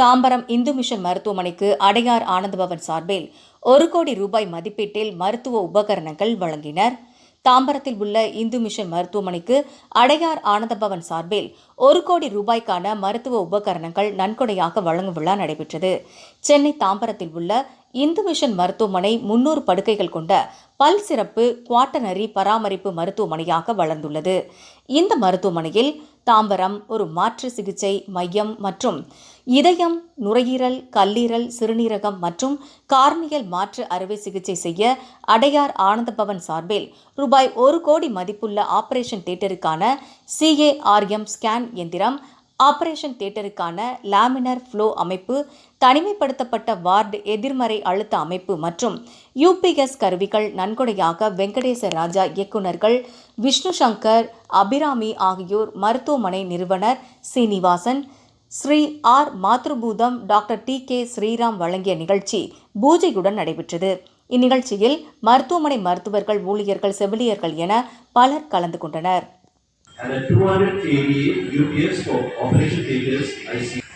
Tambaram Hindu mission மருத்துவமனைக்கு அடையார் ஆனந்தபவன் சார்பில் ஒரு கோடி ரூபாய் மதிப்பீட்டில் மருத்துவ உபகரணங்கள் வழங்கினர். தாம்பரத்தில் உள்ள இந்து மிஷன் மருத்துவமனைக்கு அடையார் ஆனந்தபவன் சார்பில் ஒரு கோடி ரூபாய்க்கான மருத்துவ உபகரணங்கள் நன்கொடையாக வழங்கும் விழா நடைபெற்றது. சென்னை தாம்பரத்தில் உள்ள இந்து மிஷன் மருத்துவமனை முன்னூறு படுக்கைகள் கொண்ட பல் சிறப்பு குவாட்டனரி பராமரிப்பு மருத்துவமனையாக வளர்ந்துள்ளது. இந்த மருத்துவமனையில் தாம்பரம் ஒரு மாற்று சிகிச்சை மையம் மற்றும் இதயம் நுரையீரல் கல்லீரல் சிறுநீரகம் மற்றும் கார்னியல் மாற்று அறுவை சிகிச்சை செய்ய அடையார் ஆனந்தபவன் சார்பில் ரூபாய் ஒரு கோடி மதிப்புள்ள operation தியேட்டருக்கான C A R M scan எந்திரம் ஆபரேஷன் தியேட்டருக்கான லேமினர் ஃப்ளோ அமைப்பு தனிமைப்படுத்தப்பட்ட வார்டு எதிர்மறை அழுத்த அமைப்பு மற்றும் யூபிஎஸ் கருவிகள் நன்கொடையாக வெங்கடேச ராஜா இயக்குநர்கள் விஷ்ணு சங்கர் அபிராமி ஆகியோர் மருத்துவமனை நிறுவனர் Srinivasan Sri R Mathrubootham doctor T K Sriram வழங்கிய நிகழ்ச்சி பூஜையுடன் நடைபெற்றது. இந்நிகழ்ச்சியில் மருத்துவமனை மருத்துவர்கள் ஊழியர்கள் செவிலியர்கள் என பலர் கலந்து கொண்டனர். And a 200 kVA UPS for operation theaters IC.